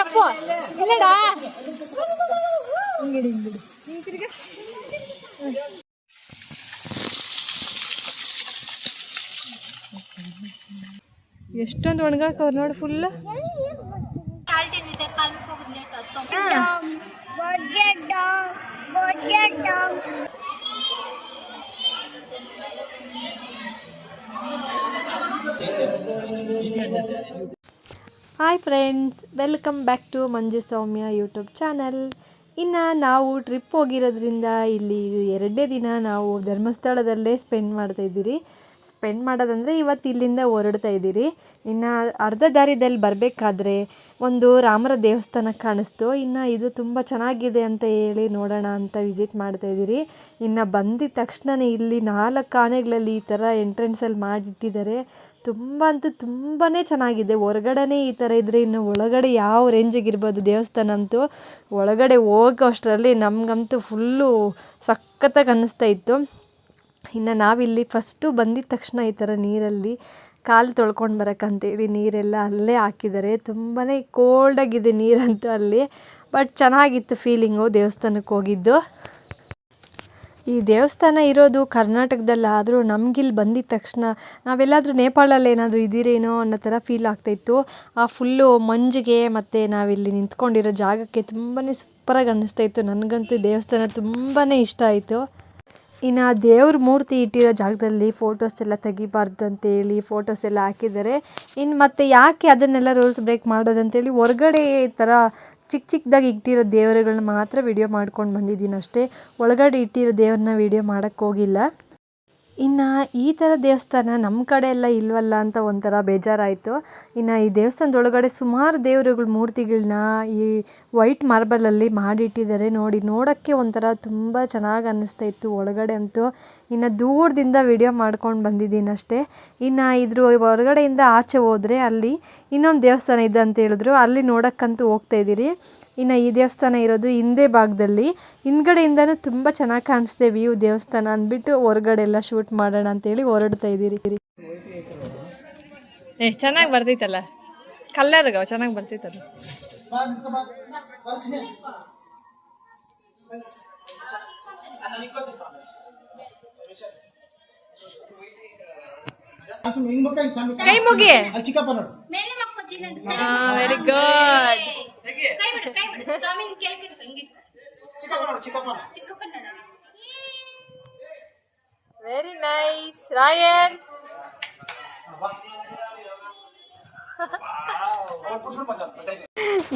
ಅಪ್ಪು ಇಲ್ಲಡಾ ಎಷ್ಟೊಂದು ಒಣಗಾಕವ್ರು ನೋಡಿ full hi friends welcome back to Manju Soumya YouTube channel ಇನ್ನು ನಾವು ಟ್ರಿಪ್ ಹೋಗಿರೋದ್ರಿಂದ ಇಲ್ಲಿ ಎರಡನೇ ದಿನ ನಾವು ಧರ್ಮಸ್ಥಳದಲ್ಲೇ ಸ್ಪೆಂಡ್ ಮಾಡ್ತಾ ಇದ್ದೀರಿ. ಸ್ಪೆಂಡ್ ಮಾಡೋದಂದರೆ ಇವತ್ತು ಇಲ್ಲಿಂದ ಹೊರಡ್ತಾ ಇದ್ದೀರಿ. ಇನ್ನು ಅರ್ಧ ದಾರಿದಲ್ಲಿ ಬರಬೇಕಾದ್ರೆ ಒಂದು ರಾಮರ ದೇವಸ್ಥಾನ ಕಾಣಿಸ್ತು. ಇನ್ನು ಇದು ತುಂಬ ಚೆನ್ನಾಗಿದೆ ಅಂತ ಹೇಳಿ ನೋಡೋಣ ಅಂತ ವಿಸಿಟ್ ಮಾಡ್ತಾ ಇದ್ದೀರಿ. ಇನ್ನು ಬಂದಿದ ತಕ್ಷಣವೇ ಇಲ್ಲಿ ನಾಲ್ಕು ಆನೆಗಳಲ್ಲಿ ಈ ಥರ ಎಂಟ್ರೆನ್ಸಲ್ಲಿ ಮಾಡಿಟ್ಟಿದ್ದಾರೆ. ತುಂಬ ಅಂತೂ ತುಂಬಾ ಚೆನ್ನಾಗಿದೆ. ಹೊರಗಡೆನೇ ಈ ಥರ ಇದ್ದರೆ ಇನ್ನು ಒಳಗಡೆ ಯಾವ ರೇಂಜಿಗೆ ಇರ್ಬೋದು ದೇವಸ್ಥಾನ ಅಂತೂ ಒಳಗಡೆ ಹೋಗೋ ಅಷ್ಟರಲ್ಲಿ ನಮಗಂತೂ ಫುಲ್ಲು ಸಖತ್ತಾಗಿ ಅನ್ನಿಸ್ತಾ ಇತ್ತು. ಇನ್ನು ನಾವಿಲ್ಲಿ ಫಸ್ಟು ಬಂದಿದ ತಕ್ಷಣ ಈ ಥರ ನೀರಲ್ಲಿ ಕಾಲು ತೊಳ್ಕೊಂಡು ಬರೋಕ್ಕಂತೇಳಿ ನೀರೆಲ್ಲ ಅಲ್ಲೇ ಹಾಕಿದ್ದಾರೆ. ತುಂಬಾ ಕೋಲ್ಡಾಗಿದೆ ನೀರಂತೂ ಅಲ್ಲಿ. ಬಟ್ ಚೆನ್ನಾಗಿತ್ತು ಫೀಲಿಂಗು ದೇವಸ್ಥಾನಕ್ಕೆ ಹೋಗಿದ್ದು. ಈ ದೇವಸ್ಥಾನ ಇರೋದು ಕರ್ನಾಟಕದಲ್ಲಾದರೂ ನಮಗಿಲ್ಲಿ ಬಂದಿದ ತಕ್ಷಣ ನಾವೆಲ್ಲಾದರೂ ನೇಪಾಳಲ್ಲಿ ಏನಾದರೂ ಇದ್ದೀರೇನೋ ಅನ್ನೋ ಥರ ಫೀಲ್ ಆಗ್ತಾಯಿತ್ತು ಆ ಫುಲ್ಲು ಮಂಜಿಗೆ ಮತ್ತು ನಾವಿಲ್ಲಿ ನಿಂತ್ಕೊಂಡಿರೋ ಜಾಗಕ್ಕೆ ತುಂಬಾ ಸೂಪರಾಗಿ ಅನ್ನಿಸ್ತಾ ಇತ್ತು. ನನಗಂತೂ ದೇವಸ್ಥಾನ ತುಂಬಾ ಇಷ್ಟ ಆಯಿತು. ಇನ್ನು ದೇವ್ರ ಮೂರ್ತಿ ಇಟ್ಟಿರೋ ಜಾಗದಲ್ಲಿ ಫೋಟೋಸ್ ಎಲ್ಲ ತೆಗಿಬಾರ್ದು ಅಂತೇಳಿ ಫೋಟೋಸ್ ಎಲ್ಲ ಹಾಕಿದ್ದಾರೆ. ಇನ್ನು ಮತ್ತೆ ಯಾಕೆ ಅದನ್ನೆಲ್ಲ ರೂಲ್ಸ್ ಬ್ರೇಕ್ ಮಾಡೋದಂತೇಳಿ ಹೊರಗಡೆ ಈ ಥರ ಚಿಕ್ಕ ಚಿಕ್ಕದಾಗಿ ಇಟ್ಟಿರೋ ದೇವರುಗಳನ್ನ ಮಾತ್ರ ವಿಡಿಯೋ ಮಾಡ್ಕೊಂಡು ಬಂದಿದ್ದೀನಿ ಅಷ್ಟೇ. ಒಳಗಡೆ ಇಟ್ಟಿರೋ ದೇವ್ರನ್ನ ವಿಡಿಯೋ ಮಾಡೋಕ್ಕೆ ಹೋಗಿಲ್ಲ. ಇನ್ನು ಈ ಥರ ದೇವಸ್ಥಾನ ನಮ್ಮ ಕಡೆ ಎಲ್ಲ ಇಲ್ವಲ್ಲ ಅಂತ ಒಂಥರ ಬೇಜಾರಾಯಿತು. ಇನ್ನು ಈ ದೇವಸ್ಥಾನದೊಳಗಡೆ ಸುಮಾರು ದೇವರುಗಳ ಮೂರ್ತಿಗಳನ್ನ ಈ ವೈಟ್ ಮಾರ್ಬಲಲ್ಲಿ ಮಾಡಿಟ್ಟಿದ್ದಾರೆ. ನೋಡಿ, ನೋಡೋಕ್ಕೆ ಒಂಥರ ತುಂಬ ಚೆನ್ನಾಗಿ ಅನ್ನಿಸ್ತಾ ಇತ್ತು ಒಳಗಡೆ ಅಂತೂ. ಇನ್ನು ದೂರದಿಂದ ವಿಡಿಯೋ ಮಾಡ್ಕೊಂಡು ಬಂದಿದ್ದೀನಿ ಅಷ್ಟೇ. ಇನ್ನು ಇದ್ರ ಹೊರಗಡೆಯಿಂದ ಆಚೆ ಹೋದರೆ ಅಲ್ಲಿ ಇನ್ನೊಂದು ದೇವಸ್ಥಾನ ಇದೆ ಅಂತ ಹೇಳಿದ್ರು ಅಲ್ಲಿ ನೋಡೋಕ್ಕಂತೂ ಹೋಗ್ತಾ ಇದ್ದೀರಿ ಇನ್ನು ಈ ದೇವಸ್ಥಾನ ಇರೋದು ಹಿಂದೆ ಭಾಗದಲ್ಲಿ ಹಿಂದ್ಗಡೆಯಿಂದನೂ ತುಂಬ ಚೆನ್ನಾಗಿ ಕಾಣಿಸ್ದೆ ವ್ಯೂ ದೇವಸ್ಥಾನ ಅಂದ್ಬಿಟ್ಟು ಹೊರಗಡೆ ಎಲ್ಲ ಶೂಟ್ ಮಾಡೋಣ ಅಂತೇಳಿ ಹೊರಡ್ತಾ ಇದ್ದೀರಿ ಏ ಚೆನ್ನಾಗಿ ಬರ್ತೈತಲ್ಲ ಕಲ್ಲರ್ಗ ಚೆನ್ನಾಗಿ ಬರ್ತೈತಲ್ಲ ಕೈ ಮುಗಿ. ಅಲ್ಲಿ ಚಿಕ್ಕಪ್ಪ ನೋಡು. ಮೇಲೆ ಮಕ್ಕಳು ಚಿನ್ನದ ವೆರಿ ಗುಡ್ ಕೈ ಬಿಡು ಕೈ ಬಿಡು. ಚಿಕ್ಕಪ್ಪ ನೋಡು ಚಿಕ್ಕಪ್ಪ ವೆರಿ ನೈಸ್ ರಾಯನ್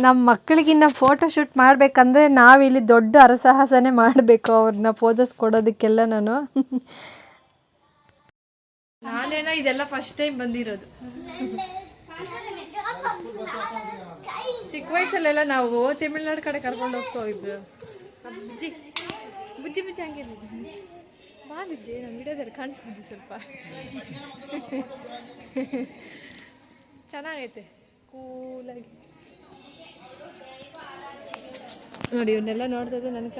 ನಮ್ಮ ಮಕ್ಕಳಿಗಿನ್ನ ಫೋಟೋ ಶೂಟ್ ಮಾಡಬೇಕಂದ್ರೆ ನಾವಿಲ್ಲಿ ದೊಡ್ಡ ಅರಸಾಹಸನೇ ಮಾಡಬೇಕು ಅವ್ರನ್ನ ಪೋಸಸ್ ಕೊಡೋದಕ್ಕೆಲ್ಲ ನಾನು. ನಾನೇನೋ ಇದೆಲ್ಲ ಫಸ್ಟ್ ಟೈಮ್ ಬಂದಿರೋದು. ಚಿಕ್ಕ ವಯಸ್ಸಲ್ಲೆಲ್ಲ ನಾವು ತಮಿಳ್ನಾಡು ಕಡೆ ಕರ್ಕೊಂಡು ಹೋಗ್ತಾ ಬುಜ್ಜಿ ಬುಜ್ಜಿ ಬುಜ್ಜಿ ಹಂಗೆ ಬಾ ಬುಜ್ಜಿ ನಮ್ಮ ವಿಡಿಯೋದಲ್ಲಿ ಕಾಣಿಸ್ಬೋದು ಸ್ವಲ್ಪ. ಚೆನ್ನಾಗೈತೆ. ಕೂಲಾಗಿ. ನೋಡಿ, ಇವನ್ನೆಲ್ಲ ನೋಡ್ತಿದ್ದೆ ನನಕ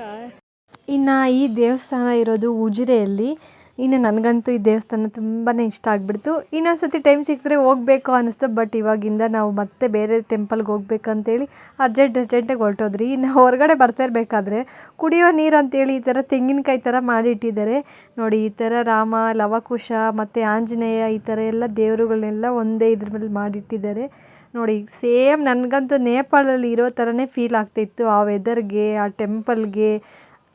ಇನ್ನು ಈ ದೇವಸ್ಥಾನ ಇರೋದು ಉಜಿರೆಯಲ್ಲಿ. ಇನ್ನು ನನಗಂತೂ ಈ ದೇವಸ್ಥಾನ ತುಂಬಾ ಇಷ್ಟ ಆಗಿಬಿಡ್ತು. ಇನ್ನೊಂದ್ಸತಿ ಟೈಮ್ ಸಿಕ್ಕಿದ್ರೆ ಹೋಗಬೇಕು ಅನ್ನಿಸ್ತು ಬಟ್ ಇವಾಗಿಂದ ನಾವು ಮತ್ತೆ ಬೇರೆ ಟೆಂಪಲ್ಗೆ ಹೋಗ್ಬೇಕಂತೇಳಿ ಅರ್ಜೆಂಟ್ ಅರ್ಜೆಂಟಾಗಿ ಹೊರಟೋದ್ರಿ. ಇನ್ನು ಹೊರಗಡೆ ಬರ್ತಾ ಇರಬೇಕಾದ್ರೆ ಕುಡಿಯೋ ನೀರು ಅಂತೇಳಿ ಈ ಥರ ತೆಂಗಿನಕಾಯಿ ಥರ ಮಾಡಿಟ್ಟಿದ್ದಾರೆ ನೋಡಿ ಈ ಥರ ರಾಮ, ಲವಕುಶ ಮತ್ತು ಆಂಜನೇಯ ಈ ಥರ ಎಲ್ಲ ದೇವರುಗಳನ್ನೆಲ್ಲ ಒಂದೇ ಇದ್ರ ಮೇಲೆ ಮಾಡಿಟ್ಟಿದ್ದಾರೆ ನೋಡಿ ಸೇಮ್ ನನಗಂತೂ ನೇಪಾಳಲ್ಲಿ ಇರೋ ಥರನೇ ಫೀಲ್ ಆಗ್ತಾಯಿತ್ತು ಆ ವೆದರ್ಗೆ ಆ ಟೆಂಪಲ್ಗೆ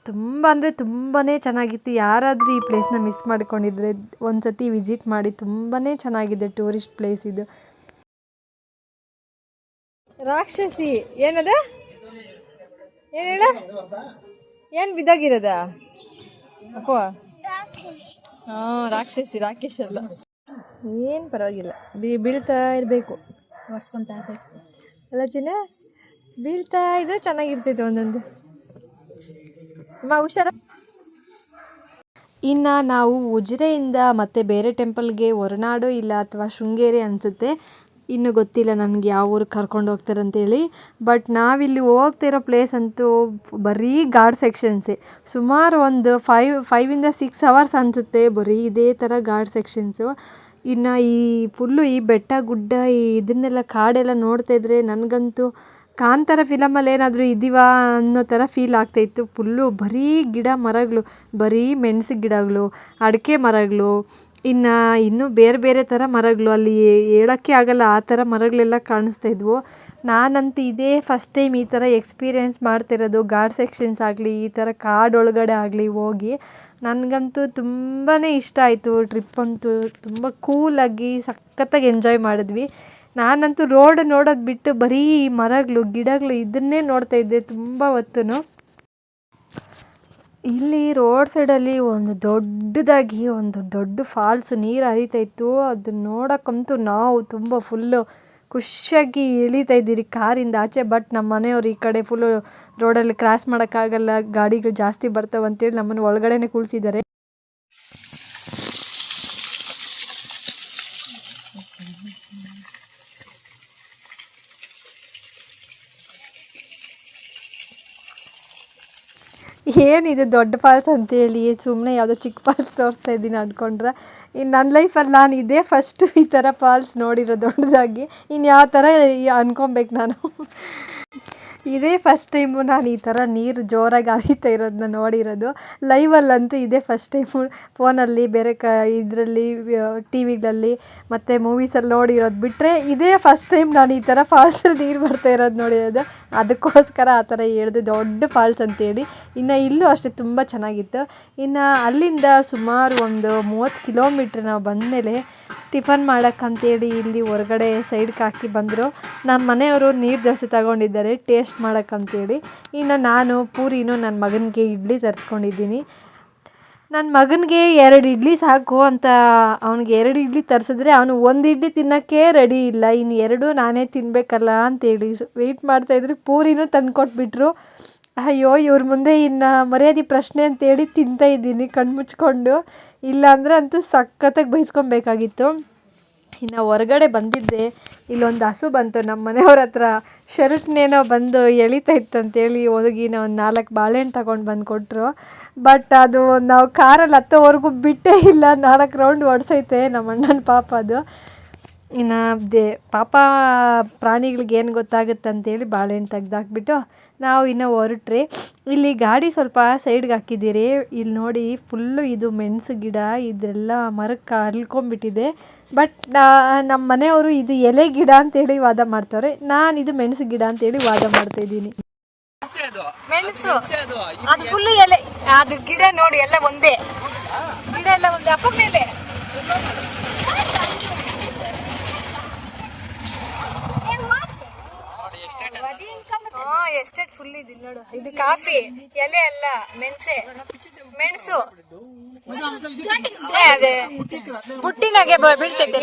ತುಂಬ ಅಂದರೆ ತುಂಬಾ ಚೆನ್ನಾಗಿತ್ತು. ಯಾರಾದರೂ ಈ ಪ್ಲೇಸ್ನ ಮಿಸ್ ಮಾಡ್ಕೊಂಡಿದ್ರೆ ಒಂದು ಸತಿ ವಿಸಿಟ್ ಮಾಡಿ ತುಂಬಾ ಚೆನ್ನಾಗಿದೆ ಟೂರಿಸ್ಟ್ ಪ್ಲೇಸ್ ಇದು. ರಾಕ್ಷಸಿ ಏನದ? ಏನು ಹೇಳ? ಏನು ಬಿದ್ದಾಗಿರೋದ? ಅಪ್ಪ. ಹಾಂ ರಾಕ್ಷಸಿ ರಾಕೇಶ್ ಅಲ್ಲ. ಏನು ಪರವಾಗಿಲ್ಲ. ಬಿ ಬೀಳ್ತಾ ಇರಬೇಕು. ಒರ್ಸ್ಕೊಂತ ಇರಬೇಕು ಅಲ್ಲ ಚಿನ್ನ ಬೀಳ್ತಾ ಇದ್ರೆ ಚೆನ್ನಾಗಿರ್ತೈತೆ ಒಂದೊಂದು. ಹುಷಾರ? ಇನ್ನು ನಾವು ಉಜಿರೆಯಿಂದ ಮತ್ತೆ ಬೇರೆ ಟೆಂಪಲ್ಗೆ ಹೊರನಾಡು ಇಲ್ಲ ಅಥವಾ ಶೃಂಗೇರಿ ಅನಿಸುತ್ತೆ. ಇನ್ನು ಗೊತ್ತಿಲ್ಲ ನನಗೆ ಯಾವ ಊರಿಗೆ ಕರ್ಕೊಂಡು ಹೋಗ್ತಾರೆ ಅಂತೇಳಿ ಬಟ್ ನಾವಿಲ್ಲಿ ಹೋಗ್ತಿರೋ ಪ್ಲೇಸ್ ಅಂತೂ ಬರೀ ಗಾಡ್ ಸೆಕ್ಷನ್ಸೇ. ಸುಮಾರು ಒಂದು ಫೈವ್ ಫೈವಿಂದ ಸಿಕ್ಸ್ ಅವರ್ಸ್ ಅನಿಸುತ್ತೆ ಬರೀ ಇದೇ ಥರ ಗಾಡ್ ಸೆಕ್ಷನ್ಸು. ಇನ್ನು ಈ ಫುಲ್ಲು ಈ ಬೆಟ್ಟ ಗುಡ್ಡ ಈ ಇದನ್ನೆಲ್ಲ ಕಾಡೆಲ್ಲ ನೋಡ್ತಾ ಇದ್ರೆ ನನಗಂತೂ ಕಾಂತಾರ ಫಿಲಮಲ್ಲಿ ಏನಾದರೂ ಇದ್ದೀವಾ ಅನ್ನೋ ಥರ ಫೀಲ್ ಆಗ್ತಾಯಿತ್ತು ಫುಲ್ಲು ಬರೀ ಗಿಡ ಮರಗಳು, ಬರೀ ಮೆಣಸು ಗಿಡಗಳು, ಅಡಿಕೆ ಮರಗಳು, ಇನ್ನು ಇನ್ನೂ ಬೇರೆ ಬೇರೆ ಥರ ಮರಗಳು. ಅಲ್ಲಿ ಹೇಳೋಕ್ಕೆ ಆಗಲ್ಲ, ಆ ಥರ ಮರಗಳೆಲ್ಲ ಕಾಣಿಸ್ತಾ ಇದ್ವು. ನಾನಂತೂ ಇದೇ ಫಸ್ಟ್ ಟೈಮ್ ಈ ಥರ ಎಕ್ಸ್ಪೀರಿಯೆನ್ಸ್ ಮಾಡ್ತಿರೋದು. ಗಾಡ್ ಸೆಕ್ಷನ್ಸ್ ಆಗಲಿ, ಈ ಥರ ಕಾಡೊಳಗಡೆ ಆಗಲಿ ಹೋಗಿ. ನನಗಂತೂ ತುಂಬಾ ಇಷ್ಟ ಆಯಿತು. ಟ್ರಿಪ್ ಅಂತೂ ತುಂಬ ಕೂಲಾಗಿ ಸಖತ್ತಾಗಿ ಎಂಜಾಯ್ ಮಾಡಿದ್ವಿ. ನಾನಂತೂ ರೋಡ್ ನೋಡೋದು ಬಿಟ್ಟು ಬರೀ ಮರಗಳು, ಗಿಡಗಳು ಇದನ್ನೇ ನೋಡ್ತಾ ಇದ್ದೆ ತುಂಬ ಹೊತ್ತು ಇಲ್ಲಿ ರೋಡ್ ಸೈಡಲ್ಲಿ ಒಂದು ದೊಡ್ಡದಾಗಿ ಒಂದು ದೊಡ್ಡ ಫಾಲ್ಸ್ ನೀರು ಹರಿತಾ ಇತ್ತು. ಅದನ್ನ ನೋಡೋಕ್ಕಂತೂ ನಾವು ತುಂಬ ಫುಲ್ಲು ಖುಷಿಯಾಗಿ ಇಳಿತಾ ಇದ್ದೀರಿ ಕಾರಿಂದ ಆಚೆ ಬಟ್ ನಮ್ಮ ಮನೆಯವರು ಈ ಕಡೆ ಫುಲ್ಲು ರೋಡಲ್ಲಿ ಕ್ರಾಸ್ ಮಾಡೋಕ್ಕಾಗಲ್ಲ, ಗಾಡಿಗಳು ಜಾಸ್ತಿ ಬರ್ತಾವಂತೇಳಿ ನಮ್ಮನ್ನು ಒಳಗಡೆನೆ ಕೂಳಿಸಿದ್ದಾರೆ. ಏನಿದು ದೊಡ್ಡ ಫಾಲ್ಸ್ ಅಂತೇಳಿ ಸುಮ್ಮನೆ ಯಾವುದೋ ಚಿಕ್ಕ ಫಾಲ್ಸ್ ತೋರಿಸ್ತಾ ಇದ್ದೀನಿ ಅಂದ್ಕೊಂಡ್ರೆ ಇನ್ನು ನನ್ನ ಲೈಫಲ್ಲಿ ನಾನು ಇದೇ ಫಸ್ಟ್ ಈ ಥರ ಫಾಲ್ಸ್ ನೋಡಿರೋ ದೊಡ್ಡದಾಗಿ ಇನ್ನು ಯಾವ ಥರ ಅನ್ಕೊಬೇಕು ನಾನು. ಇದೇ ಫಸ್ಟ್ ಟೈಮು ನಾನು ಈ ಥರ ನೀರು ಜೋರಾಗಿ ಹರಿತಾ ಇರೋದನ್ನ ನೋಡಿರೋದು. ಲೈವಲ್ಲಂತೂ ಇದೇ ಫಸ್ಟ್ ಟೈಮು ಫೋನಲ್ಲಿ ಬೇರೆ ಕ ಇದರಲ್ಲಿ ಟಿ ವಿಗಳಲ್ಲಿ ಮತ್ತು ಮೂವೀಸಲ್ಲಿ ನೋಡಿರೋದು ಬಿಟ್ಟರೆ ಇದೇ ಫಸ್ಟ್ ಟೈಮ್ ನಾನು ಈ ಥರ ಫಾಲ್ಸಲ್ಲಿ ನೀರು ಬರ್ತಾ ಇರೋದು ನೋಡಿರೋದು. ಅದಕ್ಕೋಸ್ಕರ ಆ ಥರ ಹೇಳಿದೆ ದೊಡ್ಡ ಫಾಲ್ಸ್ ಅಂತೇಳಿ. ಇನ್ನು ಇಲ್ಲೂ ಅಷ್ಟೇ ತುಂಬ ಚೆನ್ನಾಗಿತ್ತು. ಇನ್ನು ಅಲ್ಲಿಂದ ಸುಮಾರು ಒಂದು ಮೂವತ್ತು ಕಿಲೋಮೀಟ್ರ್ ನಾವು ಬಂದಮೇಲೆ ಟಿಫನ್ ಮಾಡೋಕ್ಕಂತೇಳಿ ಇಲ್ಲಿ ಹೊರಗಡೆ ಸೈಡ್ಗೆ ಹಾಕಿ ಬಂದರು. ನಮ್ಮ ಮನೆಯವರು ನೀರು ದೋಸೆ ತಗೊಂಡಿದ್ದಾರೆ, ಟೇಸ್ಟ್ ಮಾಡೋಕ್ಕಂತೇಳಿ. ಇನ್ನು ನಾನು ಪೂರಿನೂ ನನ್ನ ಮಗನಿಗೆ ಇಡ್ಲಿ ತರಿಸ್ಕೊಂಡಿದ್ದೀನಿ. ನನ್ನ ಮಗನಿಗೆ ಎರಡು ಇಡ್ಲಿ ಸಾಕು ಅಂತ ಅವ್ನಿಗೆ ಎರಡು ಇಡ್ಲಿ ತರಿಸಿದ್ರೆ ಅವನು ಒಂದು ಇಡ್ಲಿ ತಿನ್ನೋಕ್ಕೆ ರೆಡಿ ಇಲ್ಲ. ಇನ್ನು ಎರಡು ನಾನೇ ತಿನ್ನಬೇಕಲ್ಲ ಅಂತೇಳಿ ವೆಯ್ಟ್ ಮಾಡ್ತಾಯಿದ್ರು ಪೂರಿನೂ ತಂದು ಕೊಟ್ಬಿಟ್ರು ಅಯ್ಯೋ, ಇವ್ರ ಮುಂದೆ ಇನ್ನು ಮರ್ಯಾದೆ ಪ್ರಶ್ನೆ ಅಂತೇಳಿ ತಿಂತಾ ಇದ್ದೀನಿ ಕಣ್ಣು ಮುಚ್ಕೊಂಡು ಇಲ್ಲಾಂದರೆ ಅಂತೂ ಸಖತ್ತಾಗಿ ಬೈಸ್ಕೊಬೇಕಾಗಿತ್ತು ಇನ್ನು ಹೊರಗಡೆ ಬಂದಿದ್ದೆ, ಇಲ್ಲೊಂದು ಹಸು ಬಂತು, ನಮ್ಮ ಮನೆಯವ್ರ ಹತ್ರ ಶರ್ಟ್ನೇನೋ ಬಂದು ಎಳಿತಾ ಇತ್ತಂತೇಳಿ ಹೋಗಿ ನಾವು ಒಂದು ನಾಲ್ಕು ಬಾಳೆಹಣ್ಣು ತಗೊಂಡು ಬಂದು ಕೊಟ್ಟರು ಬಟ್ ಅದು ನಾವು ಕಾರಲ್ಲಿ ಹತ್ತೋವರೆಗೂ ಬಿಟ್ಟೇ ಇಲ್ಲ, ನಾಲ್ಕು ರೌಂಡ್ ಹೊಡ್ಸೈತೆ ನಮ್ಮ ಅಣ್ಣನ ಪಾಪ ಅದು. ಇನ್ನು ದೇ ಪಾಪ ಪ್ರಾಣಿಗಳಿಗೆ ಏನು ಗೊತ್ತಾಗುತ್ತೆ ಅಂತೇಳಿ ಬಾಳೆಹಣ್ಣು ತೆಗ್ದಾಕ್ಬಿಟ್ಟು ನಾವು ಇನ್ನು ಹೊರಟ್ರೆ. ಇಲ್ಲಿ ಗಾಡಿ ಸ್ವಲ್ಪ ಸೈಡ್ಗೆ ಹಾಕಿದ್ದೀರಿ. ಇಲ್ಲಿ ನೋಡಿ ಫುಲ್ಲು ಇದು ಮೆಣಸು ಗಿಡ ಇದೆಲ್ಲ ಮರಕ್ಕೆ ಹರ್ಲ್ಕೊಂಬಿಟ್ಟಿದೆ. ಬಟ್ ನಮ್ಮ ಮನೆಯವರು ಇದು ಎಲೆ ಗಿಡ ಅಂತೇಳಿ ವಾದ ಮಾಡ್ತಾರೆ ನಾನು ಇದು ಮೆಣಸು ಗಿಡ ಅಂತೇಳಿ ವಾದ ಮಾಡ್ತಾ ಇದ್ದೀನಿ. ಮೆಣಸು ಅದು. ಫುಲ್ಲು ಎಲೆ. ಅದು ಗಿಡ ನೋಡಿ ಎಲ್ಲ ಒಂದೇ. ಗಿಡ ಎಲ್ಲ ಒಂದೇ. ಅಪ್ಪ ಮೇಲೆ ಹಾ ಎಸ್ಟೇಟ್ ಫುಲ್ ಇದೆ ನೋಡು. ಇದು ಕಾಫಿ ಎಲೆ ಅಲ್ಲ ಮೆಣಸೆ. ಮೆಣಸು. ಅದೇ. ಬುಟ್ಟಿನಾಗೆ ಬೀಳ್ತೈತೆ.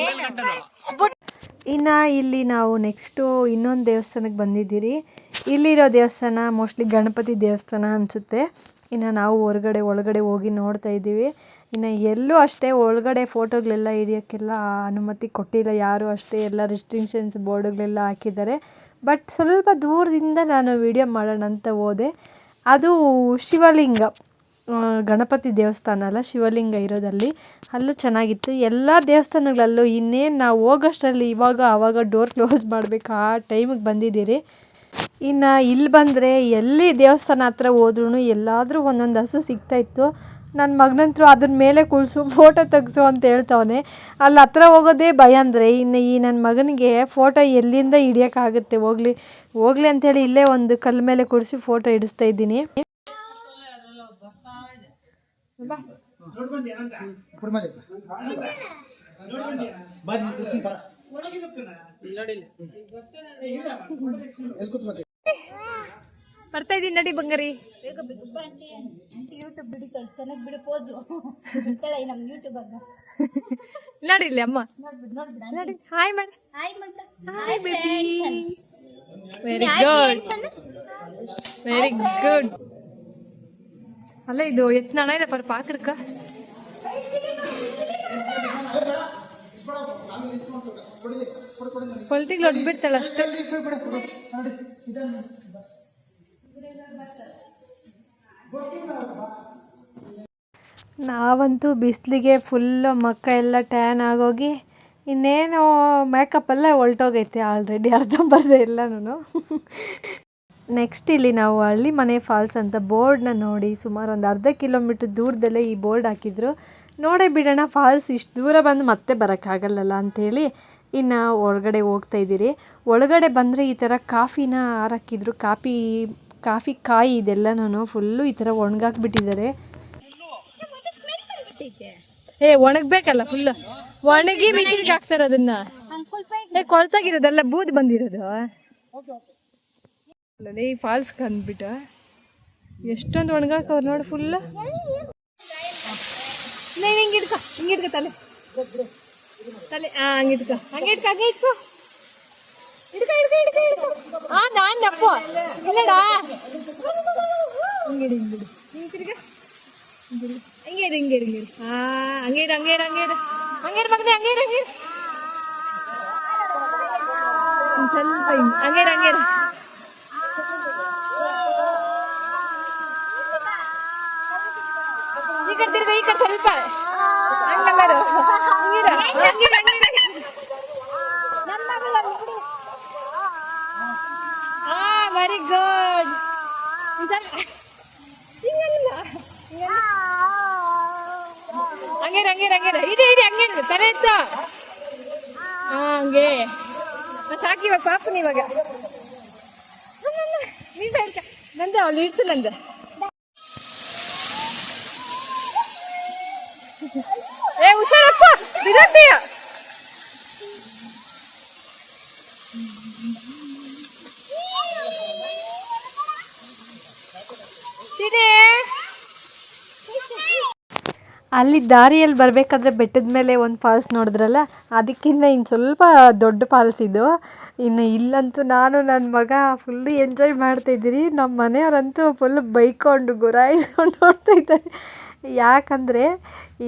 ಇನ್ನ ಇಲ್ಲಿ ನಾವು ನೆಕ್ಸ್ಟು ಇನ್ನೊಂದು ದೇವಸ್ಥಾನಕ್ಕೆ ಬಂದಿದ್ದೀರಿ. ಇಲ್ಲಿರೋ ದೇವಸ್ಥಾನ ಮೋಸ್ಟ್ಲಿ ಗಣಪತಿ ದೇವಸ್ಥಾನ ಅನಿಸುತ್ತೆ. ಇನ್ನು ನಾವು ಹೊರಗಡೆ ಒಳಗಡೆ ಹೋಗಿ ನೋಡ್ತಾ ಇದ್ದೀವಿ. ಇನ್ನು ಎಲ್ಲೂ ಅಷ್ಟೇ ಒಳಗಡೆ ಫೋಟೋಗಳೆಲ್ಲ ಹಿಡಿಯೋಕ್ಕೆಲ್ಲ ಅನುಮತಿ ಕೊಟ್ಟಿಲ್ಲ. ಯಾರು ಅಷ್ಟೇ ಎಲ್ಲ ರಿಸ್ಟ್ರಿಕ್ಷನ್ಸ್ ಬೋರ್ಡ್ಗಳೆಲ್ಲ ಹಾಕಿದ್ದಾರೆ. ಬಟ್ ಸ್ವಲ್ಪ ದೂರದಿಂದ ನಾನು ವಿಡಿಯೋ ಮಾಡೋಣ ಅಂತ ಹೋದೆ. ಅದು ಶಿವಲಿಂಗ ಗಣಪತಿ ದೇವಸ್ಥಾನ ಅಲ್ಲ, ಶಿವಲಿಂಗ ಇರೋದಲ್ಲಿ. ಅಲ್ಲೂ ಚೆನ್ನಾಗಿತ್ತು. ಎಲ್ಲ ದೇವಸ್ಥಾನಗಳಲ್ಲೂ ಇನ್ನೇನು ನಾವು ಹೋಗೋಷ್ಟರಲ್ಲಿ ಇವಾಗ ಆವಾಗ ಡೋರ್ ಕ್ಲೋಸ್ ಮಾಡಬೇಕು, ಆ ಟೈಮಿಗೆ ಬಂದಿದ್ದೀರಿ. ಇನ್ನು ಇಲ್ಲಿ ಬಂದರೆ ಎಲ್ಲಿ ದೇವಸ್ಥಾನ ಹತ್ರ ಹೋದ್ರೂ ಎಲ್ಲಾದರೂ ಒಂದೊಂದು ಹಸು ಸಿಗ್ತಾಯಿತ್ತು ನನ್ನ ಮಗನಂತರೂ ಅದ್ರ ಮೇಲೆ ಕುಳಿಸು ಫೋಟೋ ತೆಗೆಸು ಅಂತ ಹೇಳ್ತವನೆ. ಅಲ್ಲಿ ಹತ್ರ ಹೋಗೋದೇ ಭಯ ಅಂದರೆ ಇನ್ನು ಈ ನನ್ನ ಮಗನಿಗೆ ಫೋಟೋ ಎಲ್ಲಿಂದ ಹಿಡಿಯೋಕ್ಕಾಗುತ್ತೆ? ಹೋಗ್ಲಿ ಹೋಗ್ಲಿ ಅಂತೇಳಿ ಇಲ್ಲೇ ಒಂದು ಕಲ್ಲು ಮೇಲೆ ಕುಡಿಸಿ ಫೋಟೋ ಹಿಡಿಸ್ತಾ ಇದ್ದೀನಿ ಬನ್ನಿ ಕುರ್ಸಿ ಬರ. ಎಲ್ಲಿ ಕೂತ್ಕೊತಿ? ಬರ್ತಾ ಇದ್ದೀನಿ ನಡಿ ಬಂಗಾರಿ. ಬೇಗ ಬೇಗ ಬನ್ನಿ ಯೂಟ್ಯೂಬ್ ಬಿಡಿಗಳು ಚೆನ್ನಾಗಿ ಬಿಡು ಪೋಸು ಬಿಡ್ತಾಳೆ ನಮ್ ಯೂಟ್ಯೂಬ್ ಆಗ ನಡಿಲಿ ಅಮ್ಮ. ನೋಡ್ಬಿಡು ನೋಡ್ಬಿಡು ನಡಿ ಹಾಯ್ ಮಾಡಿ. Hi ಮಂಟ hi very good very good ಅಲ್ಲ ಇದು ಎತ್ತನ ಇದೆ ಪರ ಪಾಕರ್ಕ ಪೊಲಿಟಿಕ್ಲ್ ಹೊಡ್ಬಿಡ್ತಾಳೆ ಅಷ್ಟು. ನಾವಂತೂ ಬಿಸಿಲಿಗೆ ಫುಲ್ಲು ಮಕ್ಕ ಎಲ್ಲ ಟ್ಯಾನ್ ಆಗೋಗಿ ಇನ್ನೇನು ಮೇಕಪ್ ಎಲ್ಲ ಹೊಲ್ಟೋಗೈತೆ ಆಲ್ರೆಡಿ ಅರ್ಧಂಬರ್ಧ ಎಲ್ಲನೂ ನೆಕ್ಸ್ಟ್ ಇಲ್ಲಿ ನಾವು ಹಳ್ಳಿ ಮನೆ ಫಾಲ್ಸ್ ಅಂತ ಬೋರ್ಡ್ನ ನೋಡಿ ಸುಮಾರು ಒಂದು ಅರ್ಧ ಕಿಲೋಮೀಟ್ರ್ ದೂರದಲ್ಲೇ ಈ ಬೋರ್ಡ್ ಹಾಕಿದ್ರು. ನೋಡೇ ಬಿಡೋಣ ಫಾಲ್ಸ್ ಇಷ್ಟು ದೂರ ಬಂದು ಮತ್ತೆ ಬರೋಕ್ಕಾಗಲ್ಲಲ್ಲ ಅಂಥೇಳಿ ಇನ್ನು ಒಳಗಡೆ ಹೋಗ್ತಾ ಇದ್ದೀರಿ. ಒಳಗಡೆ ಬಂದರೆ ಈ ಥರ ಕಾಫಿನ ಹಾರಾಕಿದ್ರು ಕಾಫಿ ಕಾಫಿ ಕಾಯಿ ಇದೆಲ್ಲನೂ ಫುಲ್ಲು ಈ ಥರ ಒಣಗಾಕ್ಬಿಟ್ಟಿದ್ದಾರೆ. ಏ, ಒಣಗ್ಬೇಕಲ್ಲ ಫುಲ್ ಒಣಗಿ ಮಿಷಿನ್ಗೆ ಹಾಕ್ತಾರೆ ಅದನ್ನ. ಏ ಕೊಳ್ತಾಗಿರೋದಲ್ಲ ಬೂದ್ ಬಂದಿರೋದು. ಫಾಲ್ಸ್ ಕಂದ್ಬಿಟ್ಟ. ಎಷ್ಟೊಂದು ಒಣಗಾಕವ್ರು ನೋಡಿ ಫುಲ್ ನೀನು ಹಿಂಗೆ ಇಡ್ಕೊ ಹಿಂಗೆ ಇಡ್ಕೊ ತಲೆ. ತಲೆ ಹಾ ಹಂಗೆ ಹಂಗಿಡ್ಕ ಹಂಗೆ ಇಟ್ಕೊ ಹಂಗೆ ಇಡ್ಕೊ ಇಡ್ಕೊ ಇಡ್ಕೊ ಇಡ್ಕೊ ಇಡ್ಕೊ ಆ, ನಾನು ನಪ್ಪು ಇಲ್ಲಡಾ. ಹಿಂಗಿಡಿ ಹಿಂಗಿಡಿ ಹಿಂಗೆ ಇಡು ಹಿಂಗೆ ತಿರ್ಗ. ಹಂಗೆ ಇರು ಹಿಂಗೆ ಇರು ಹಿಂಗೆ ಇರು ಆ ಹಂಗೆ ಇರು ಹಂಗೆ ಇರು ಹಂಗೆ ಇರು ಹಂಗೆ ಇರು ಮಗನೇ ಹಂಗೆ ಇರು ಹಂಗೆ ಇರು ಒಂದ್ ಸ್ವಲ್ಪ ಹಿಂಗೆ ಹಂಗೆ ಇರು ಹಂಗೆ ಇರು ಈ ಕಡೆ ತಿರ್ಗ ಈ ಕಡೆ ಸ್ವಲ್ಪ ಹಂಗಲ್ಲರು ಹಂಗಿರ ಹಂಗಿರ ಹಂಗಿರ ಹಾ very good ಹಂಗೇರ ಹಂಗೇರ ಹಂಗೇರ ಇಡಿ ಇಡಿ ಹಂಗೇನು ತಲೆ ಎತ್ತ ಹಾ ಹಂಗೆ ಸಾಕಿ ಇವಾಗ ಪಾಪನ ಇವಾಗ ನೀ ಬೇಡ ನಂದೆ ಅವಳು ಇಡ್ತು ನಂದು ಏ ಹುಷಾರಪ್ಪ ಬಿಡತ್ತೀಯ ಅಲ್ಲಿ ದಾರಿಯಲ್ಲಿ ಬರಬೇಕಾದ್ರೆ ಬೆಟ್ಟದ ಮೇಲೆ ಒಂದು ಫಾಲ್ಸ್ ನೋಡಿದ್ರಲ್ಲ, ಅದಕ್ಕಿಂತ ಇನ್ನು ಸ್ವಲ್ಪ ದೊಡ್ಡ ಫಾಲ್ಸ್ ಇದು. ಇನ್ನು ಇಲ್ಲಂತೂ ನಾನು ನನ್ನ ಮಗ ಫುಲ್ಲು ಎಂಜಾಯ್ ಮಾಡ್ತಾಯಿದ್ದೀರಿ ನಮ್ಮ ಮನೆಯವರಂತೂ ಫುಲ್ ಬೈಕೊಂಡು ಗುರಾಯಿಸ್ಕೊಂಡು ನೋಡ್ತಾ ಇದ್ದಾರೆ. ಯಾಕಂದರೆ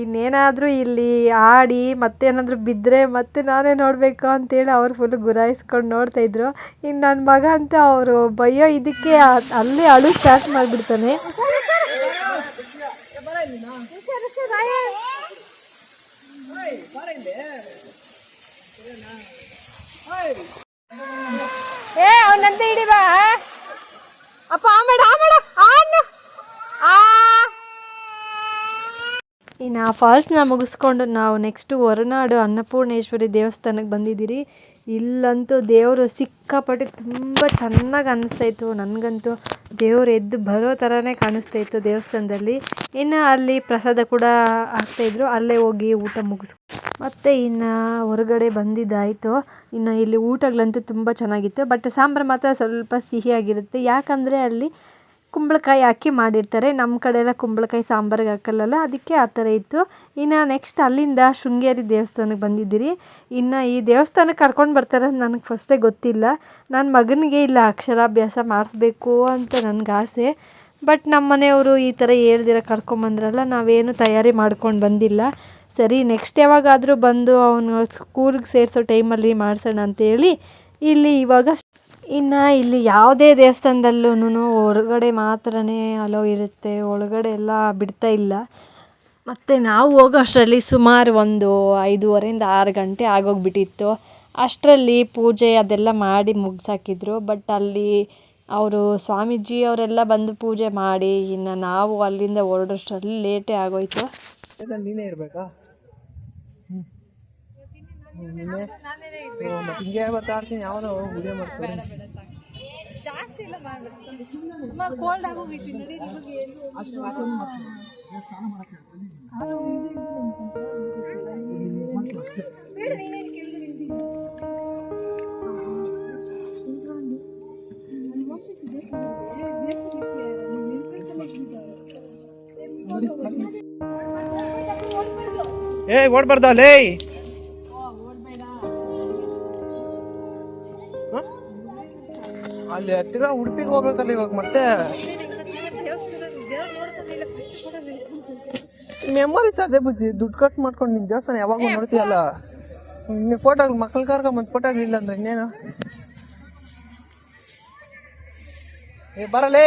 ಇನ್ನೇನಾದರೂ ಇಲ್ಲಿ ಆಡಿ ಮತ್ತೇನಾದರೂ ಬಿದ್ದರೆ ಮತ್ತೆ ನಾನೇ ನೋಡಬೇಕು ಅಂತೇಳಿ ಅವ್ರು ಫುಲ್ ಗುರಾಯಿಸ್ಕೊಂಡು ನೋಡ್ತಾಯಿದ್ರು ಇನ್ನು ನನ್ನ ಮಗ ಅಂತೂ ಅವರು ಬಯ್ಯೋ ಇದಕ್ಕೆ ಅಲ್ಲೇ ಅಳು ಸ್ಟಾರ್ಟ್ ಮಾಡಿಬಿಡ್ತಾನೆ. ಏ, ಅವನಂತ ಹಿಡಿವ ಅಪ್ಪ ಆಮೇಡ ಆ ಮಾಡ, ಆ ಅನ್ನು. ಆ. ಇನ್ನು ಆ ಫಾಲ್ಸ್ನ ಮುಗಿಸ್ಕೊಂಡು ನಾವು ನೆಕ್ಸ್ಟು ಹೊರನಾಡು ಅನ್ನಪೂರ್ಣೇಶ್ವರಿ ದೇವಸ್ಥಾನಕ್ಕೆ ಬಂದಿದ್ದೀರಿ. ಇಲ್ಲಂತೂ ದೇವರು ಸಿಕ್ಕಾಪಟ್ಟೆ ತುಂಬ ಚೆನ್ನಾಗಿ ಅನ್ನಿಸ್ತಾಯಿತ್ತು ನನಗಂತೂ ದೇವರು ಎದ್ದು ಬರೋ ಥರನೇ ಕಾಣಿಸ್ತಾಯಿತ್ತು ದೇವಸ್ಥಾನದಲ್ಲಿ. ಇನ್ನು ಅಲ್ಲಿ ಪ್ರಸಾದ ಕೂಡ ಹಾಕ್ತಾಯಿದ್ರು ಅಲ್ಲೇ ಹೋಗಿ ಊಟ ಮುಗಿಸ್ ಮತ್ತು ಇನ್ನು ಹೊರಗಡೆ ಬಂದಿದ್ದಾಯಿತು. ಇನ್ನು ಇಲ್ಲಿ ಊಟಗಳಂತೂ ತುಂಬ ಚೆನ್ನಾಗಿತ್ತು. ಬಟ್ ಸಾಂಬಾರು ಮಾತ್ರ ಸ್ವಲ್ಪ ಸಿಹಿಯಾಗಿರುತ್ತೆ. ಯಾಕಂದರೆ ಅಲ್ಲಿ ಕುಂಬಳಕಾಯಿ ಹಾಕಿ ಮಾಡಿರ್ತಾರೆ. ನಮ್ಮ ಕಡೆ ಎಲ್ಲ ಕುಂಬಳಕಾಯಿ ಸಾಂಬಾರಿಗೆ ಹಾಕಲ್ಲಲ್ಲ? ಅದಕ್ಕೆ ಆ ಥರ ಇತ್ತು. ಇನ್ನು ನೆಕ್ಸ್ಟ್ ಅಲ್ಲಿಂದ ಶೃಂಗೇರಿ ದೇವಸ್ಥಾನಕ್ಕೆ ಬಂದಿದ್ದೀರಿ. ಇನ್ನು ಈ ದೇವಸ್ಥಾನಕ್ಕೆ ಕರ್ಕೊಂಡು ಬರ್ತಾರೆ ನನಗೆ ಫಸ್ಟೇ ಗೊತ್ತಿಲ್ಲ. ನನ್ನ ಮಗನಿಗೆ ಇಲ್ಲ, ಅಕ್ಷರಾಭ್ಯಾಸ ಮಾಡಿಸ್ಬೇಕು ಅಂತ ನನಗೆ ಆಸೆ. ಬಟ್ ನಮ್ಮ ಮನೆಯವರು ಈ ಥರ ಹೇಳ್ದಿರ ಕರ್ಕೊಂಬಂದ್ರಲ್ಲ, ನಾವೇನು ತಯಾರಿ ಮಾಡ್ಕೊಂಡು ಬಂದಿಲ್ಲ. ಸರಿ ನೆಕ್ಸ್ಟ್ ಯಾವಾಗಾದರೂ ಬಂದು ಅವನು ಸ್ಕೂಲ್ಗೆ ಸೇರಿಸೋ ಟೈಮಲ್ಲಿ ಮಾಡಿಸೋಣ ಅಂತೇಳಿ ಇಲ್ಲಿ ಇವಾಗ ಇನ್ನು ಇಲ್ಲಿ ಯಾವುದೇ ದೇವಸ್ಥಾನದಲ್ಲೂ ಹೊರಗಡೆ ಮಾತ್ರನೇ ಅಲೋ ಇರುತ್ತೆ, ಒಳಗಡೆ ಎಲ್ಲ ಬಿಡ್ತಾ ಇಲ್ಲ. ಮತ್ತು ನಾವು ಹೋಗೋ ಅಷ್ಟರಲ್ಲಿ ಸುಮಾರು ಒಂದು ಐದೂವರೆಯಿಂದ ಆರು ಗಂಟೆ ಆಗೋಗ್ಬಿಟ್ಟಿತ್ತು. ಅಷ್ಟರಲ್ಲಿ ಪೂಜೆ ಅದೆಲ್ಲ ಮಾಡಿ ಮುಗಿಸಾಕಿದ್ರು ಬಟ್ ಅಲ್ಲಿ ಅವರು ಸ್ವಾಮೀಜಿ ಅವರೆಲ್ಲ ಬಂದು ಪೂಜೆ ಮಾಡಿ ಇನ್ನು ನಾವು ಅಲ್ಲಿಂದ ಹೊರಡೋಷ್ಟರಲ್ಲಿ ಲೇಟೇ ಆಗೋಯ್ತು. ನೀನೇ ಇರ್ಬೇಕಾ? ಹಿಂಗೆ ಬರ್ತಾಡ್ತೀನಿ ಯಾವ್ದೋ ವಿಡಿಯೋ ಮಾಡ್ತೀನಿ. ಏ ಓಡ್ಬಾರ್ದ ಲೇ ಅಲ್ಲಿ ತಿರ್ಗಾ ಉಡುಪಿಗೆ ಹೋಗ್ಬೇಕಲ್ಲ ಇವಾಗ ಮತ್ತೆ? ಮೆಮೊರೀಸ್ ಅದೇ ಬುಜ್ಜಿ ದುಡ್ಡು ಕಟ್ ಮಾಡ್ಕೊಂಡು ನಿನ್ ದೇವಸ್ಥಾನ ಯಾವಾಗ ನೋಡ್ತೀಯಲ್ಲ? ನಿನ್ನ ಫೋಟೋ ಮಕ್ಳ ಕರ್ಕೊಂಡ್ ಬಂದ್ ಫೋಟೋ ಇಲ್ಲ ಅಂದ್ರೆ ಇನ್ನೇನು? ಏ ಬರಲೇ.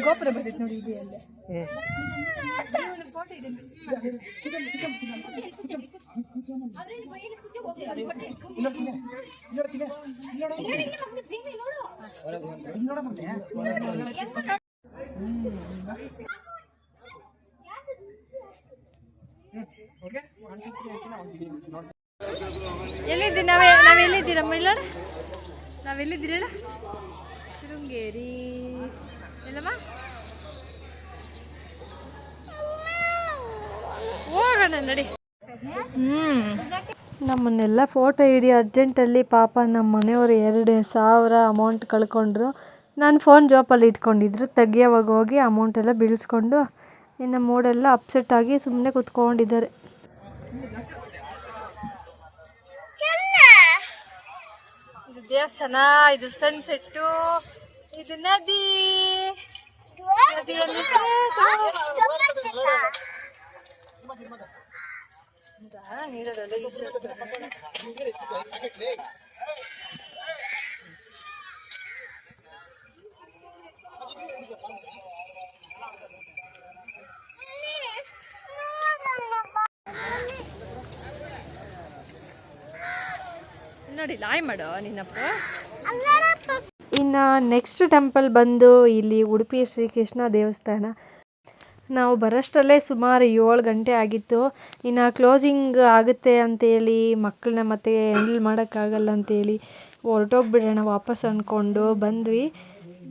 ಅಲ್ಲಿ ಗೋಪುರ ಬರ್ತೈತೆ ನೋಡಿ ಇಲ್ಲಿ ಅಲ್ಲೇ. ಎಲ್ಲಿದ್ದೀವಿ ನಾವೇ ನಾವು ಎಲ್ಲಿದ್ದೀರಮ್ಮ ಇಲ್ಲ? ನಾವು ಎಲ್ಲಿದ್ದೀರಲ್ಲ ಶೃಂಗೇರಿ. ಎಲ್ಲಮ್ಮ ಹೋಗೋಣ ನಡಿ. ಹ್ಮ್. ನಮ್ಮನ್ನೆಲ್ಲ ಫೋಟೋ ಹಿಡಿ ಅರ್ಜೆಂಟಲ್ಲಿ ಪಾಪ ನಮ್ಮ ಮನೆಯವರು ಎರಡು ಸಾವಿರ ಅಮೌಂಟ್ ಕಳ್ಕೊಂಡ್ರು. ನಾನು ಫೋನ್ ಜಾಪಲ್ಲಿ ಇಟ್ಕೊಂಡಿದ್ರು. ತೆಗಿಯೋವಾಗ ಹೋಗಿ ಅಮೌಂಟ್ ಎಲ್ಲ ಬೀಳಿಸ್ಕೊಂಡು ಇನ್ನು ಮೂಡೆಲ್ಲ ಅಪ್ಸೆಟ್ ಆಗಿ ಸುಮ್ಮನೆ ಕುತ್ಕೊಂಡಿದ್ದಾರೆ. ದೇವಸ್ಥಾನ ಇದು sunset ಇದು ನದಿ ನದಿಯಲ್ಲಿ ನೀರಲ್ಲೆಲ್ಲ ಈಜಾಡ್ತಾರೆ. ನೋಡಿ ಲಾಯ್ ಮಾಡೋ ನಿನ್ನಪ್ಪ ಇನ್ನು ನೆಕ್ಸ್ಟ್ ಟೆಂಪಲ್ ಬಂದು ಇಲ್ಲಿ ಉಡುಪಿ ಶ್ರೀಕೃಷ್ಣ ದೇವಸ್ಥಾನ. ನಾವು ಬರೋಷ್ಟರಲ್ಲೇ ಸುಮಾರು ಏಳು ಗಂಟೆ ಆಗಿತ್ತು. ಇನ್ನು ಕ್ಲೋಸಿಂಗ್ ಆಗುತ್ತೆ ಅಂತೇಳಿ ಮಕ್ಕಳನ್ನ ಮತ್ತೆ ಹ್ಯಾಂಡಲ್ ಮಾಡೋಕ್ಕಾಗಲ್ಲ ಅಂತೇಳಿ ಹೊರಟೋಗ್ಬಿಡೋಣ ವಾಪಸ್ ಅಂದ್ಕೊಂಡು ಬಂದ್ವಿ.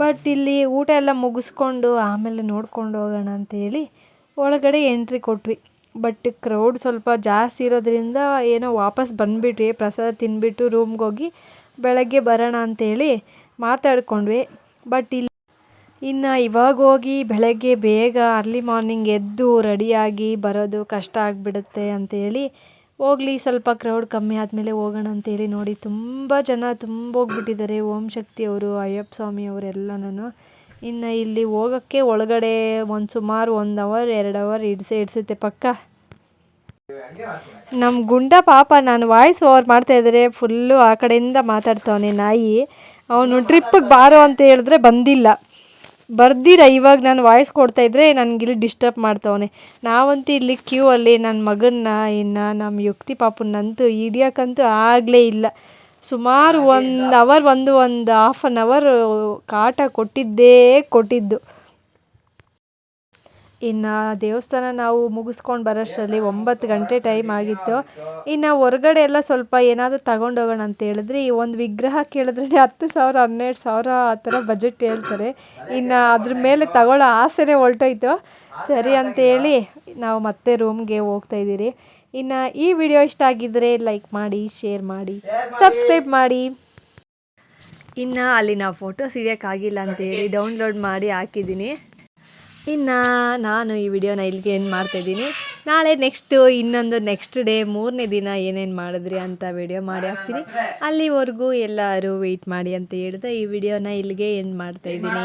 ಬಟ್ ಇಲ್ಲಿ ಊಟ ಎಲ್ಲ ಮುಗಿಸ್ಕೊಂಡು ಆಮೇಲೆ ನೋಡ್ಕೊಂಡು ಹೋಗೋಣ ಅಂತೇಳಿ ಒಳಗಡೆ ಎಂಟ್ರಿ ಕೊಟ್ವಿ. ಬಟ್ ಕ್ರೌಡ್ ಸ್ವಲ್ಪ ಜಾಸ್ತಿ ಇರೋದ್ರಿಂದ ಏನೋ ವಾಪಸ್ ಬಂದುಬಿಟ್ವಿ. ಪ್ರಸಾದ ತಿಂದ್ಬಿಟ್ಟು ರೂಮ್ಗೆ ಹೋಗಿ ಬೆಳಗ್ಗೆ ಬರೋಣ ಅಂತೇಳಿ ಮಾತಾಡ್ಕೊಂಡ್ವಿ. ಬಟ್ ಇಲ್ಲಿ ಇನ್ನು ಇವಾಗ ಹೋಗಿ ಬೆಳಗ್ಗೆ ಬೇಗ ಅರ್ಲಿ ಮಾರ್ನಿಂಗ್ ಎದ್ದು ರೆಡಿಯಾಗಿ ಬರೋದು ಕಷ್ಟ ಆಗಿಬಿಡುತ್ತೆ ಅಂತೇಳಿ ಹೋಗ್ಲಿ, ಸ್ವಲ್ಪ ಕ್ರೌಡ್ ಕಮ್ಮಿ ಆದಮೇಲೆ ಹೋಗೋಣ ಅಂತೇಳಿ ನೋಡಿ ತುಂಬ ಜನ ತುಂಬ ಹೋಗ್ಬಿಟ್ಟಿದ್ದಾರೆ ಓಂ ಶಕ್ತಿ ಅವರು, ಅಯ್ಯಪ್ಪ ಸ್ವಾಮಿ ಅವರೆಲ್ಲನೂ ಇನ್ನು ಇಲ್ಲಿ ಹೋಗೋಕ್ಕೆ ಒಳಗಡೆ ಒಂದು ಸುಮಾರು ಒಂದು ಅವರ್ ಎರಡು ಅವರ್ ಹಿಡ್ಸೆ ಹಿಡ್ಸುತ್ತೆ ಪಕ್ಕ. ನಮ್ಮ ಗುಂಡ ಪಾಪ, ನಾನು ವಾಯ್ಸ್ ಓವರ್ ಮಾಡ್ತಾಯಿದ್ರೆ ಫುಲ್ಲು ಆ ಕಡೆಯಿಂದ ಮಾತಾಡ್ತಾವನೆ ನಾಯಿ. ಅವನು ಟ್ರಿಪ್ಪಿಗೆ ಬಾರೋ ಅಂತ ಹೇಳಿದ್ರೆ ಬಂದಿಲ್ಲ. ಬರ್ದಿರ ಇವಾಗ ನಾನು ವಾಯ್ಸ್ ಕೊಡ್ತಾ ಇದ್ರೆ ನನಗೆ ಇಲ್ಲಿ ಡಿಸ್ಟರ್ಬ್ ಮಾಡ್ತವನೆ. ನಾವಂತೂ ಇಲ್ಲಿ ಕ್ಯೂ ಅಲ್ಲಿ ನನ್ನ ಮಗನ್ನ ಇನ್ನ ನಮ್ಮ ಯುಕ್ತಿ ಪಾಪನ್ನಂತೂ ಹಿಡಿಯೋಕ್ಕಂತೂ ಆಗಲೇ ಇಲ್ಲ. ಸುಮಾರು ಒಂದು ಅವರ್ ಒಂದು ಒಂದು ಹಾಫ್ ಆನ್ ಅವರ್ ಕಾಟ ಕೊಟ್ಟಿದ್ದೇ ಕೊಟ್ಟಿದ್ದು. ಇನ್ನು ದೇವಸ್ಥಾನ ನಾವು ಮುಗಿಸ್ಕೊಂಡು ಬರೋಷ್ಟರಲ್ಲಿ ಒಂಬತ್ತು ಗಂಟೆ ಟೈಮ್ ಆಗಿತ್ತು. ಇನ್ನು ಹೊರಗಡೆ ಎಲ್ಲ ಸ್ವಲ್ಪ ಏನಾದರೂ ತಗೊಂಡೋಗೋಣ ಅಂತ ಹೇಳಿದ್ರೆ. ಈ ಒಂದು ವಿಗ್ರಹ ಕೇಳಿದ್ರೆ ಹತ್ತು ಸಾವಿರ, ಹನ್ನೆರಡು ಸಾವಿರ ಆ ಥರ ಬಜೆಟ್ ಹೇಳ್ತಾರೆ. ಇನ್ನು ಅದ್ರ ಮೇಲೆ ತಗೊಳ್ಳೋ ಆಸೆನೇ ಹೊಲ್ಟೋಯ್ತು ಸರಿ ಅಂತೇಳಿ ನಾವು ಮತ್ತೆ ರೂಮ್ಗೆ ಹೋಗ್ತಾ ಇದ್ದೀರಿ. ಇನ್ನು ಈ ವಿಡಿಯೋ ಇಷ್ಟ ಆಗಿದ್ದರೆ ಲೈಕ್ ಮಾಡಿ ಶೇರ್ ಮಾಡಿ ಸಬ್ಸ್ಕ್ರೈಬ್ ಮಾಡಿ. ಇನ್ನು ಅಲ್ಲಿ ನಾವು ಫೋಟೋಸ್ ಹಿಡಿಯೋಕ್ಕಾಗಿಲ್ಲ ಅಂತೇಳಿ ಡೌನ್ಲೋಡ್ ಮಾಡಿ ಹಾಕಿದ್ದೀನಿ. ಇನ್ನು ನಾನು ಈ ವಿಡಿಯೋನ ಇಲ್ಲಿಗೆ ಏನು ಮಾಡ್ತಾಯಿದ್ದೀನಿ ನಾಳೆ ನೆಕ್ಸ್ಟು ಇನ್ನೊಂದು ನೆಕ್ಸ್ಟ್ ಡೇ ಮೂರನೇ ದಿನ ಏನೇನು ಮಾಡಿದ್ರಿ ಅಂತ ವಿಡಿಯೋ ಮಾಡಿ ಹಾಕ್ತೀನಿ. ಅಲ್ಲಿವರೆಗೂ ಎಲ್ಲರೂ ವೆಯ್ಟ್ ಮಾಡಿ ಅಂತ ಹೇಳ್ದೆ ಈ ವಿಡಿಯೋನ ಇಲ್ಲಿಗೆ ಏನು ಮಾಡ್ತಾಯಿದ್ದೀನಿ